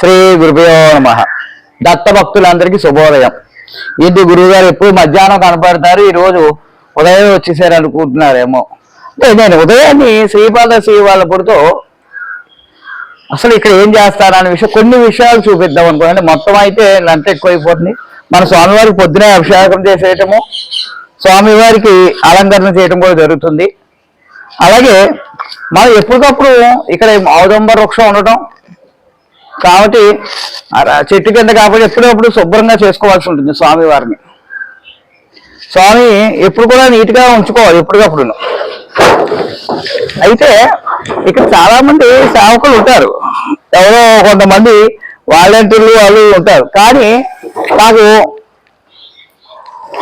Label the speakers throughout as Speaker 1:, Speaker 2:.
Speaker 1: శ్రీ గురుభయో నమ. దత్త భక్తులందరికీ శుభోదయం. ఇది గురువు గారు ఎప్పుడు మధ్యాహ్నం కనపడతారు? ఈ రోజు ఉదయం వచ్చేసారు అనుకుంటున్నారేమో అంటే నేను ఉదయాన్ని శ్రీపాద శ్రీ అసలు ఇక్కడ ఏం చేస్తారనే విషయం కొన్ని విషయాలు చూపిద్దాం అనుకోండి మొత్తం అయితే లంట ఎక్కువైపోతుంది. మన స్వామివారికి పొద్దునే అభిషేకం చేసేయటము స్వామివారికి అలంకరణ చేయటం కూడా జరుగుతుంది. అలాగే మనం ఎప్పటికప్పుడు ఇక్కడ ఔదంబర వృక్షం ఉండటం కాబట్టి చెట్టు కింద కాబట్టి ఎప్పుడప్పుడు శుభ్రంగా చేసుకోవాల్సి ఉంటుంది స్వామి వారిని. స్వామి ఎప్పుడు కూడా నీట్గా ఉంచుకోవాలి ఎప్పటికప్పుడు అయితే ఇక్కడ చాలా మంది సేవకులు ఉంటారు. ఎవరో కొంతమంది వాలంటీర్లు వాళ్ళు ఉంటారు. కానీ నాకు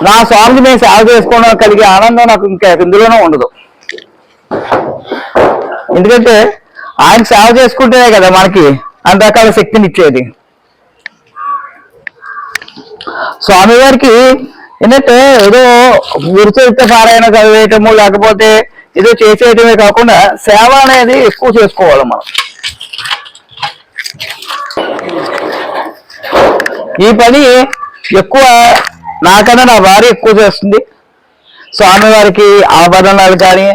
Speaker 1: నా స్వామికి నేను సేవ చేసుకోవడం కలిగే ఆనందం నాకు ఇంకా ఇందులోనే ఉండదు. ఎందుకంటే ఆయన సేవ చేసుకుంటేనే కదా మనకి అన్ని రకాల శక్తిని ఇచ్చేది. స్వామివారికి ఏంటంటే ఏదో గురుచరిత్ర పారాయణ చదివేయటము లేకపోతే ఏదో చేసేయటమే కాకుండా సేవ అనేది ఎక్కువ చేసుకోవాలి మనం. ఈ పని ఎక్కువ నాకన్నా నా భార్య ఎక్కువ చేస్తుంది. స్వామివారికి ఆభరణాలు కానీ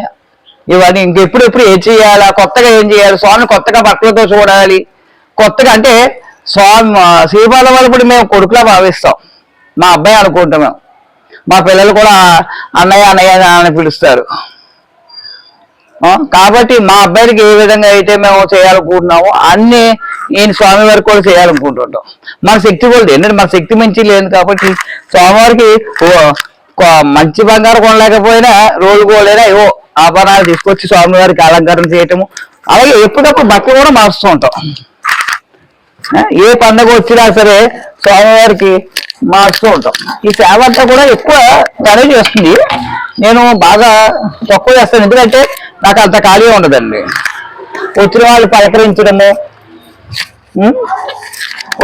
Speaker 1: ఇవన్నీ ఇంకెప్పుడెప్పుడు ఏం చేయాలా కొత్తగా ఏం చేయాలి స్వామిని కొత్తగా బట్టలతో చూడాలి కొత్తగా అంటే స్వామి మా శ్రీపాద వాళ్ళప్పుడు మేము కొడుకులా భావిస్తాం. మా అబ్బాయి అనుకుంటాం మేము. మా పిల్లలు కూడా అన్నయ్య అన్నయ్య అని పిలుస్తారు. కాబట్టి మా అబ్బాయికి ఏ విధంగా అయితే మేము చేయాలనుకుంటున్నామో అన్ని నేను స్వామివారికి కూడా చేయాలనుకుంటుంటాం. మన శక్తి కూడా ఏంటంటే మన శక్తి మంచి లేదు కాబట్టి స్వామివారికి మంచి బంగారం కొనలేకపోయినా రోజు కోలేనా ఏవో ఆభరణాలు తీసుకొచ్చి స్వామివారికి అలంకరణ చేయటము. అలాగే ఎప్పుడప్పుడు బట్టలు కూడా మారుస్తూ ఉంటాం. ఏ పండగ వచ్చినా సరే స్వామివారికి మార్చుతూ ఉంటాం. ఈ సేవ అంతా కూడా ఎక్కువ తనే చేస్తుంది. నేను బాగా తక్కువ చేస్తాను. ఎందుకంటే నాకు అంత ఖాళీ ఉండదండి. వచ్చిన వాళ్ళు పలకరించడము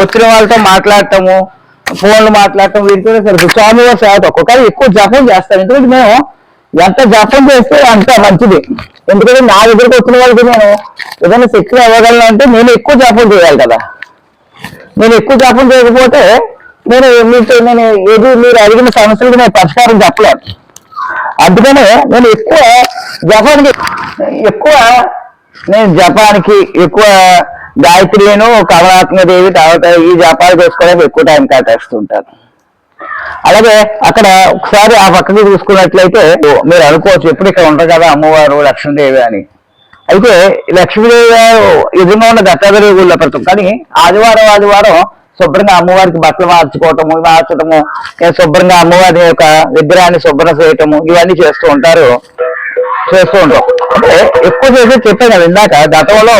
Speaker 1: వచ్చిన వాళ్ళతో మాట్లాడటము ఫోన్లు మాట్లాడటం వీటితోనే సరిపోతుంది. స్వామివారి సేవ తక్కువ. కానీ ఎక్కువ జపం చేస్తాను. ఎందుకంటే మేము ఎంత జపం చేస్తే అంత మంచిది. ఎందుకంటే నా దగ్గరకు వచ్చిన వాళ్ళకి నేను ఏదైనా శక్తి ఇవ్వగలను అంటే నేను ఎక్కువ జపం చేయాలి కదా. నేను ఎక్కువ జపం చేయకపోతే నేను మీతో నేను ఏది మీరు అడిగిన సమస్యలకు నేను పరిష్కారం చెప్పలేను. అందుకనే నేను ఎక్కువ జపానికి ఎక్కువ నేను జపానికి ఎక్కువ గాయత్రిను కమలాత్మ దేవి తర్వాత ఈ జపాలు చేసుకోవడానికి ఎక్కువ టైం కేటాయిస్తుంటాను. అలాగే అక్కడ ఒకసారి ఆ పక్కకి చూసుకున్నట్లయితే మీరు అనుకోవచ్చు ఎప్పుడు ఇక్కడ ఉంటారు కదా అమ్మవారు లక్ష్మీదేవి అని. అయితే లక్ష్మీదేవి గారు ఎదురుగా ఉన్న దత్తాత్రేయ గుళ్ళో పెడతాం. కానీ ఆదివారం ఆదివారం శుభ్రంగా అమ్మవారికి బట్టలు మార్చుకోవటము మార్చడము శుభ్రంగా అమ్మవారి యొక్క విగ్రహాన్ని శుభ్రం చేయటము ఇవన్నీ చేస్తూ ఉంటారు. చేస్తూ ఉంటాం. అంటే ఎక్కువ చేసి చెప్పాను కదా ఇందాక గతంలో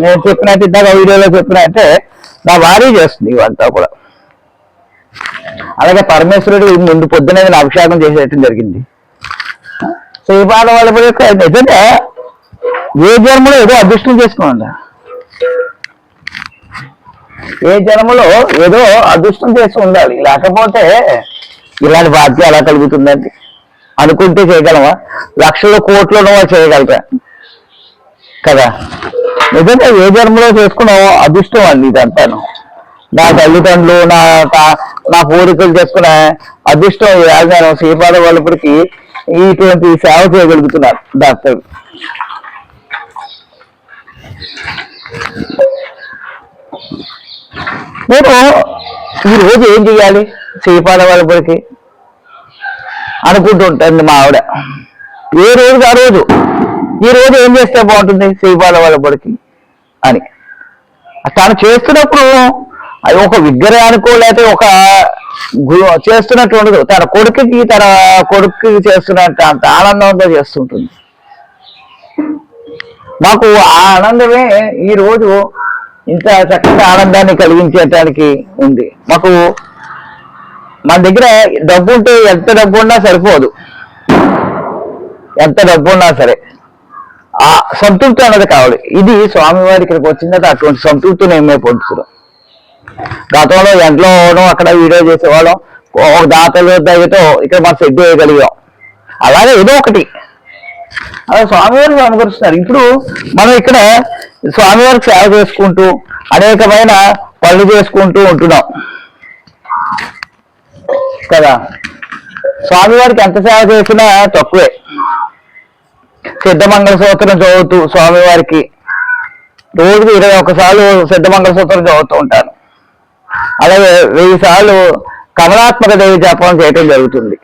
Speaker 1: నేను చెప్పినట్టు ఇందాక వీడియోలో చెప్పినట్టే నా వారీ చేస్తుంది ఇవంతా కూడా. అలాగే పరమేశ్వరుడు ముందు పొద్దున నేను అభిషేకం చేసేయటం జరిగింది. శ్రీపాద వాళ్ళ నిజంగా ఏ జన్మలో ఏదో అదృష్టం చేసుకోండి. ఏ జన్మలో ఏదో అదృష్టం చేసి ఉండాలి. లేకపోతే ఇలాంటి బాధ్యత ఎలా కలుగుతుందండి? అనుకుంటే చేయగలమా? లక్షల కోట్లు ఉన్నవాళ్ళు చేయగలరా? కదా? నిజంగా ఏ జన్మలో చేసుకున్నావో అదృష్టం అండి ఇదంతాను. నా తల్లిదండ్రులు నా నా పూర్వీకులు చేసుకున్న అదృష్టం ఇవాళ నేను శ్రీపాద వాళ్ళప్పటికీ ఇటువంటి సేవ చేయగలుగుతున్నారు డాక్టర్ నేను ఈ రోజు ఏం చెయ్యాలి? శ్రీపాద వాళ్ళప్పటికి అనుకుంటూ ఉంటుంది మా ఆవిడ. ఏ రోజు ఆ రోజు. ఈ రోజు ఏం చేస్తే బాగుంటుంది శ్రీపాద వాళ్ళప్పటికి అని. తను చేస్తున్నప్పుడు అది ఒక విగ్రహానికో లేకపోతే ఒక చేస్తున్నట్టు ఉండదు. తన కొడుకుకి తన కొడుకుకి చేస్తున్నట్టు అంత ఆనందంతో చేస్తుంటుంది. మాకు ఆ ఆనందమే ఈ రోజు ఇంత చక్కటి ఆనందాన్ని కలిగించేటానికి ఉంది. మాకు మన దగ్గర డబ్బు ఉంటే ఎంత డబ్బు ఉన్నా సరిపోదు. ఎంత డబ్బు ఉన్నా సరే. ఆ సంతృప్తి అన్నది కావాలి. ఇది స్వామివారి ఇక్కడికి వచ్చిందంటే అటువంటి సంతృప్తిని ఏమే పొందుతున్నాం. గతంలో ఎంట్లో పోవడం అక్కడ వీడియో చేసేవాళ్ళం. ఒక దాతలు దగ్గరతో ఇక్కడ మనం సెట్ చేయగలిగాం. అలాగే ఏదో ఒకటి. అలా స్వామివారు అనుకరిస్తున్నారు. ఇప్పుడు మనం ఇక్కడ స్వామివారికి సేవ చేసుకుంటూ అనేకమైన పనులు చేసుకుంటూ ఉంటున్నాం. కదా? స్వామివారికి ఎంత సేవ చేసినా తక్కువే. సిద్ధమంగళ సూత్రం చదువుతూ స్వామివారికి రోజుకు ఇరవై ఒకసార్లు సిద్ధమంగళ సూత్రం చదువుతూ ఉంటాను అలాగే వెయ్యి సార్లు కమలాత్మక దేవి జపం చేయటం జరుగుతుంది.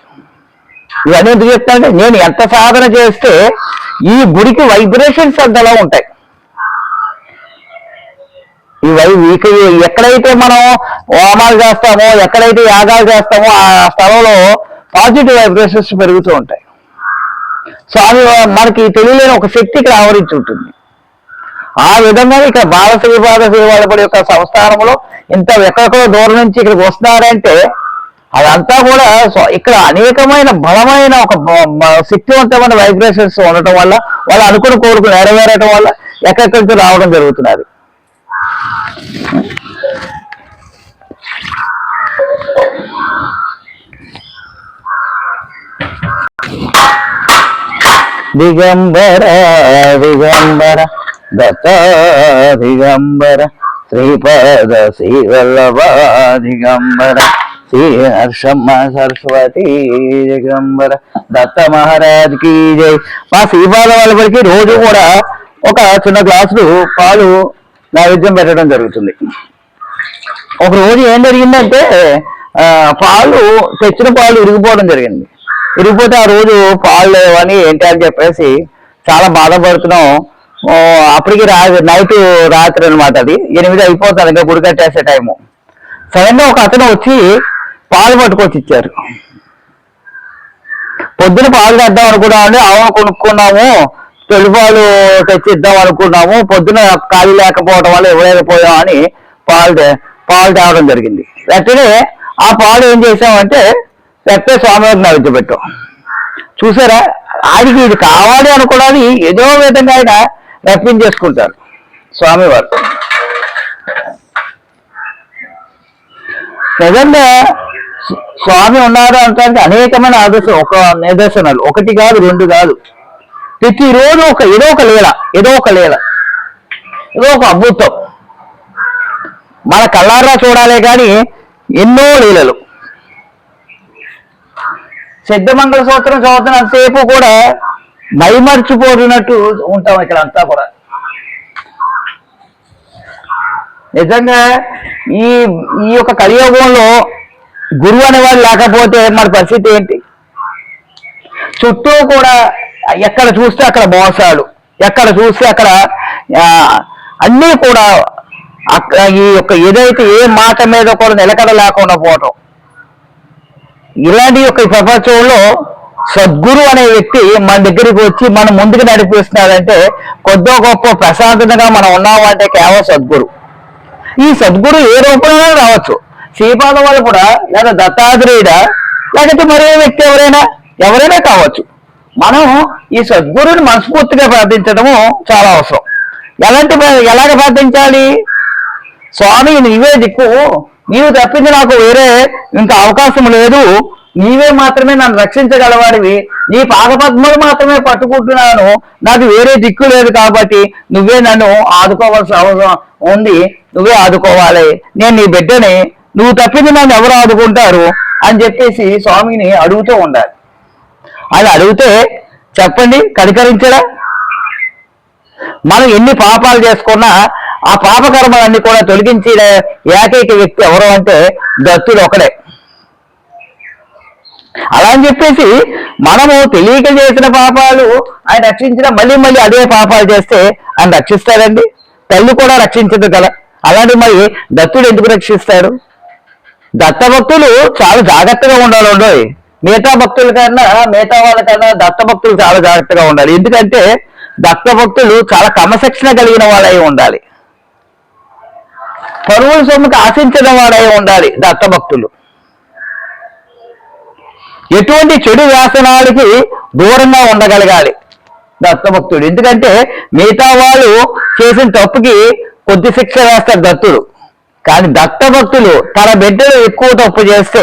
Speaker 1: ఇవన్నీ ఎందుకు చెప్తానంటే నేను ఎంత సాధన చేస్తే ఈ గుడికి వైబ్రేషన్స్ అంతలా ఉంటాయి. ఈ వై ఇక ఎక్కడైతే మనం హోమాలు చేస్తామో ఎక్కడైతే యాగాలు చేస్తామో ఆ స్థలంలో పాజిటివ్ వైబ్రేషన్స్ పెరుగుతూ ఉంటాయి. స్వామి మనకి తెలియలేని ఒక శక్తి ఇక్కడ ఆవరించి ఉంటుంది. ఆ విధంగా ఇక్కడ బాల శ్రీపాద శ్రీవాళ్ళపడి యొక్క సంస్థానంలో ఇంత ఎక్కడికో దూరం నుంచి ఇక్కడికి వస్తున్నారంటే అదంతా కూడా ఇక్కడ అనేకమైన బలమైన ఒక శక్తివంతమైన వైబ్రేషన్స్ ఉండటం వల్ల వాళ్ళు అనుకున్న కోరుకుని నెరవేరటం వల్ల ఎక్కడెక్కడి నుంచి రావడం జరుగుతున్నది. దిగంబర దిగంబర దత్త దిగంబర శ్రీపద శ్రీవల్లభ దిగంబర. శ్రీ హర్షమ్మ సరస్వతి దిగంబర దత్త మహారాజ్కి జై. మా శ్రీపాద వాళ్ళకి రోజు కూడా ఒక చిన్న గ్లాసులు పాలు నైవేద్యం పెట్టడం జరుగుతుంది. ఒక రోజు ఏం జరిగిందంటే పాలు తెచ్చిన పాలు ఇరిగిపోవడం జరిగింది. ఇరిగిపోతే ఆ రోజు పాలు లేవని ఏంటి అని చెప్పేసి చాలా బాధపడుతున్నాం. అప్పటికి రా నైట్ రాత్రి అనమాట అది. ఎనిమిది అయిపోతుంది ఇంకా గుడి కట్టేసే టైము. సడన్గా ఒక అతను వచ్చి పాలు పట్టుకొచ్చి ఇచ్చారు. పొద్దున పాలు తెద్దాం అనుకున్నామండి ఆవును కొనుక్కున్నాము తొలి పాలు తెచ్చి ఇద్దాం అనుకున్నాము పొద్దున ఖాళీ లేకపోవడం వల్ల ఇవ్వలేకపోయాం అని పాలు పాలు తేవడం జరిగింది. వెంటనే ఆ పాలు ఏం చేసామంటే వెంటనే స్వామివారికి నైవేద్యం పెట్టాం చూసారా? ఆడికి ఇది కావాలి అనుకోవడానికి ఏదో విధంగా ఆయన రప్పించేసుకుంటారు స్వామివారు. నిజంగా స్వామి ఉన్నారు అనడానికి అనేకమైన ఆదర్శం ఒక నిదర్శనాలు. ఒకటి కాదు రెండు కాదు. ప్రతిరోజు ఒక ఏదో ఒక లీల ఏదో ఒక లీల. ఏదో ఒక అద్భుతం. మన కళ్ళారా చూడాలే కానీ ఎన్నో లీలలు. సిద్ధమంగళ సూత్రం చదువుతున్నంతసేపు కూడా మైమర్చిపోతున్నట్టు ఉంటాం ఇక్కడ అంతా కూడా. నిజంగా ఈ ఈ యొక్క కలియోగంలో గురువు అనేవాడు లేకపోతే మన పరిస్థితి ఏంటి? చుట్టూ కూడా ఎక్కడ చూస్తే అక్కడ మోసాలు ఎక్కడ చూస్తే అక్కడ అన్నీ కూడా ఈ యొక్క ఏదైతే ఏ మాట మీద కూడా నిలకడ లేకుండా పోవటం. ఇలాంటి యొక్క ప్రపంచంలో సద్గురు అనే వ్యక్తి మన దగ్గరికి వచ్చి మన ముందుకు నడిపిస్తున్నాడంటే కొద్దో గొప్ప ప్రశాంతంగా మనం ఉన్నామంటే కేవలం సద్గురు. ఈ సద్గురు ఏ రూపంలో రావచ్చు. శ్రీపాద వాళ్ళు కూడా లేదా దత్తాత్రేయుడా లేకపోతే మరే వ్యక్తి ఎవరైనా? ఎవరైనా కావచ్చు. మనం ఈ సద్గురుని మనస్ఫూర్తిగా ప్రార్థించడము చాలా అవసరం. ఎలాంటి ఎలాగ ప్రార్థించాలి? స్వామి నీవే దిక్కు. నీవు తప్పింది నాకు వేరే ఇంకా అవకాశం లేదు. నీవే మాత్రమే నన్ను రక్షించగలవాడివి. నీ పాదపద్మలు మాత్రమే పట్టుకుంటున్నాను. నాకు వేరే దిక్కు లేదు కాబట్టి నువ్వే నన్ను ఆదుకోవాల్సిన అవసరం ఉంది. నువ్వే ఆదుకోవాలి. నేను నీ బిడ్డని నువ్వు తప్పింది నన్ను ఎవరు ఆదుకుంటారు అని చెప్పేసి స్వామిని అడుగుతూ ఉండాలి. అలా అడిగితే చెప్పండి కనికరించడా? మనం ఎన్ని పాపాలు చేసుకున్నా ఆ పాపకర్మలన్నీ కూడా తొలగించిన ఏకైక వ్యక్తి ఎవరు అంటే దత్తుడు ఒకడే. అలా అని చెప్పేసి మనము తెలియక చేసిన పాపాలు ఆయన రక్షించిన మళ్ళీ మళ్ళీ అదే పాపాలు చేస్తే ఆయన రక్షిస్తాడండి? తల్లి కూడా రక్షించదు కదా. అలాంటి మరి దత్తుడు ఎందుకు రక్షిస్తాడు? దత్త భక్తులు చాలా జాగ్రత్తగా ఉండాలి ఉండోయ్. మిగతా భక్తుల కన్నా మిగతా వాళ్ళకన్నా దత్త భక్తులు చాలా జాగ్రత్తగా ఉండాలి. ఎందుకంటే దత్త భక్తులు చాలా క్రమశిక్షణ కలిగిన వాళ్ళై ఉండాలి. పరువుల సొమ్ముకి ఆశించిన వాడై ఉండాలి దత్త భక్తులు ఎటువంటి చెడు వ్యాసనాలకి దూరంగా ఉండగలగాలి దత్తభక్తుడు ఎందుకంటే మిగతా వాళ్ళు చేసిన తప్పుకి కొద్ది శిక్ష వేస్తారు దత్తుడు. కానీ దత్తభక్తులు తన బిడ్డలు ఎక్కువ తప్పు చేస్తే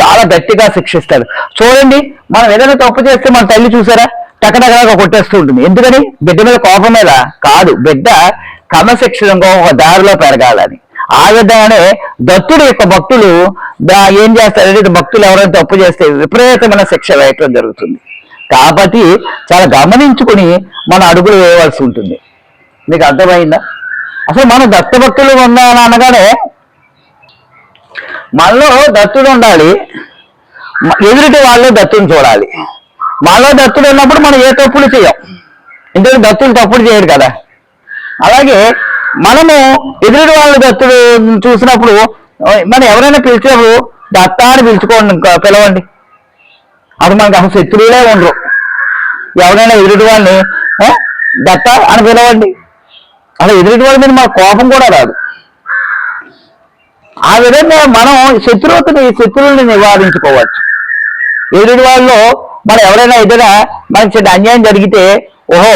Speaker 1: చాలా గట్టిగా శిక్షిస్తారు. చూడండి మనం ఏదైనా తప్పు చేస్తే మన తల్లి చూసారా? టకటకగా కొట్టేస్తూ ఉంటుంది. ఎందుకని? బిడ్డ మీద కోపం మీద కాదు బిడ్డ క్రమశిక్షణగా ఒక దారిలో పెరగాలని. ఆ విధంగానే దత్తుడు యొక్క భక్తులు ఏం చేస్తారంటే భక్తులు ఎవరైనా తప్పు చేస్తే విపరీతమైన శిక్ష వేయటం జరుగుతుంది. కాబట్టి చాలా గమనించుకుని మన అడుగులు వేయవలసి ఉంటుంది. మీకు అర్థమైందా? అసలు మనం దత్తభక్తులు ఉన్నాను అనగానే మనలో దత్తుడు ఉండాలి. ఎదురిటి ఎదుటి వాళ్ళు దత్తుని చూడాలి. మనలో దత్తుడు ఉన్నప్పుడు మనం ఏ తప్పులు చేయం. ఎందుకంటే దత్తుడు తప్పులు చేయడు కదా. అలాగే మనము ఎదుటి వాళ్ళ దత్తుడు చూసినప్పుడు మనం ఎవరైనా పిలిచినప్పుడు దత్త అని పిలుచుకోండి ఇంకా పిలవండి. అది మనకు అసలు శత్రువులే ఉండరు. ఎవరైనా ఎదుటి వాళ్ళని దత్త అని పిలవండి. అలా ఎదుటి వాళ్ళ మీద మన కోపం కూడా రాదు. ఆ విధంగా మనం శత్రువుని శత్రువుల్ని నివారించుకోవచ్చు. ఎదుటి వాళ్ళు మనం ఎవరైనా ఏదైనా మనకి చెడ్డ అన్యాయం జరిగితే ఓహో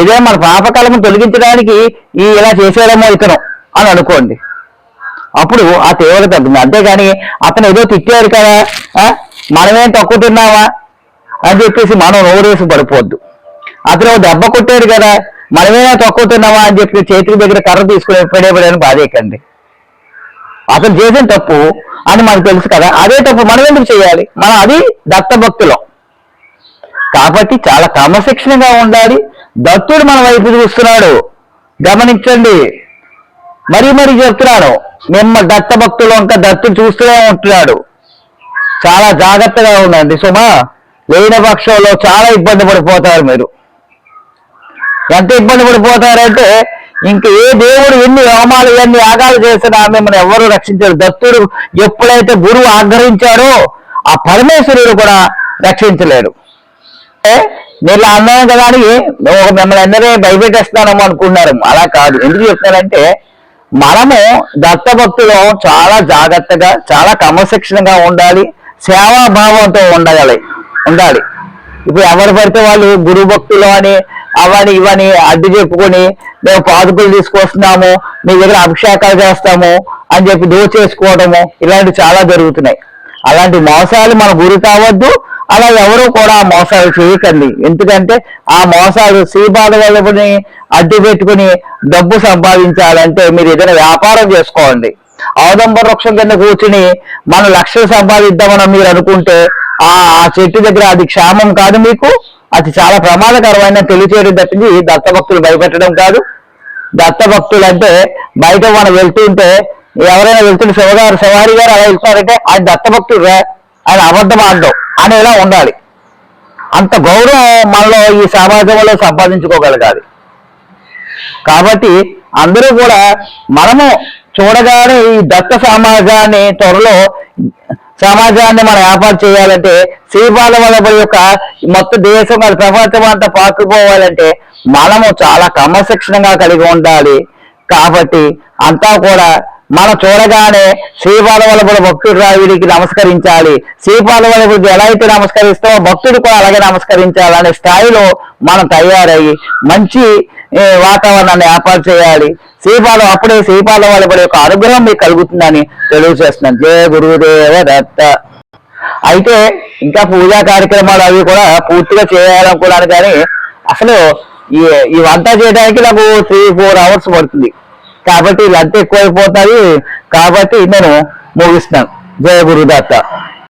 Speaker 1: ఏదైనా మన పాపకాలను తొలగించడానికి ఈ ఇలా చేసేయడమో ఇతను అని అనుకోండి. అప్పుడు ఆ తీవ్రత తగ్గుతుంది అంతేగాని అతను ఏదో తిట్టాడు కదా మనమేం తక్కువ తిన్నావా అని చెప్పేసి మనం నోరేసి పడిపోద్దు. అతను దెబ్బ కొట్టాడు కదా మనమేనా తక్కువ తిన్నావా అని చెప్పి చేతికి దగ్గర కర్ర తీసుకునే పడేపడని బాధేకండి. అతను చేసిన తప్పు అని మనకు తెలుసు కదా అదే తప్పు మనం ఎందుకు చేయాలి? మనం అది దత్తభక్తులం. కాబట్టి చాలా క్రమశిక్షణగా ఉండాలి. దత్తుడు మన వైపు చూస్తున్నాడు. గమనించండి. మరీ మరీ చెప్తున్నాను మిమ్మ దత్తభక్తులు ఇంకా దత్తుడు చూస్తూనే ఉంటున్నాడు. చాలా జాగ్రత్తగా ఉండండి సుమా. లేని పక్షంలో చాలా ఇబ్బంది పడిపోతారు మీరు. ఎంత ఇబ్బంది పడిపోతారంటే ఇంక ఏ దేవుడు ఎన్ని హోమాలు ఎన్ని యాగాలు చేసినా మిమ్మల్ని ఎవరు రక్షించారు. దత్తుడు ఎప్పుడైతే గురువు ఆగ్రహించారో ఆ పరమేశ్వరుడు కూడా రక్షించలేడు. మీరు నేను అన్నాను కదా అని మిమ్మల్ని అందరే భయపెట్టేస్తానేమో అనుకున్నారు. అలా కాదు. ఎందుకు చెప్తానంటే మనము దత్తభక్తులు చాలా జాగ్రత్తగా చాలా క్రమశిక్షణగా ఉండాలి. సేవాభావంతో ఉండగలి ఉండాలి. ఇప్పుడు ఎవరు పడితే వాళ్ళు గురు భక్తులు అని అవని ఇవని అడ్డు చెప్పుకొని మేము పాదుకులు తీసుకొస్తున్నాము మీ దగ్గర అభిషేకాలు చేస్తాము అని చెప్పి దోచేసుకోవడము ఇలాంటివి చాలా జరుగుతున్నాయి. అలాంటి మోసాలు మన గురి కావద్దు అలా ఎవరు కూడా ఆ మోసాలు చేయకండి. ఎందుకంటే ఆ మోసాలు శ్రీపాద వల్లభని అడ్డు పెట్టుకుని డబ్బు సంపాదించాలంటే మీరు ఏదైనా వ్యాపారం చేసుకోండి. అవదంబర వృక్షం కింద కూర్చుని మనం లక్షలు సంపాదిద్దామని మీరు అనుకుంటే ఆ చెట్టు దగ్గర అది క్షేమం కాదు మీకు అది చాలా ప్రమాదకరమైన తెలియచేయడం తప్పింది దత్తభక్తులు భయపెట్టడం కాదు. దత్తభక్తులు అంటే బయట మనం వెళ్తుంటే ఎవరైనా వెళ్తుంటే శివగారు శివారి గారు అలా వెళ్తారంటే ఆయన దత్తభక్తుడు ఆయన అబద్ధం ఆడడం అనేలా ఉండాలి. అంత గౌరవం మనలో ఈ సమాజంలో సంపాదించుకోగలగాలి. కాబట్టి అందరూ కూడా మనము చూడగానే ఈ దత్త సమాజాన్ని త్వరలో సమాజాన్ని మనం ఏర్పాటు చేయాలంటే శ్రీపాద వల్లభుడి యొక్క మొత్తం దేశం అది ప్రపంచం అంతా పాకుపోవాలంటే మనము చాలా క్రమశిక్షణగా కలిగి ఉండాలి. కాబట్టి అంతా కూడా మనం చూడగానే శ్రీపాద వల్లభుడు భక్తుడు రాయుడికి నమస్కరించాలి. శ్రీపాద ఎలా అయితే నమస్కరిస్తామో భక్తుడు కూడా అలాగే నమస్కరించాలనే స్థాయిలో మనం తయారయ్యి మంచి వాతావరణాన్ని ఏర్పాటు చేయాలి. శ్రీపాదం అప్పుడే శ్రీపాదం వల్లభుడి యొక్క అనుగ్రహం మీకు కలుగుతుందని తెలియజేస్తున్నాను. జయ గురుదేవ దత్త. అయితే ఇంకా పూజా కార్యక్రమాలు అవి కూడా పూర్తిగా చేయాలనుకున్నాను కానీ అసలు ఈ ఈ వంట చేయడానికి నాకు త్రీ ఫోర్ అవర్స్ పడుతుంది. కాబట్టి లబ్ధి ఎక్కువైపోతుంది కాబట్టి నేను ముగిస్తున్నాను జయ గురుదత్త.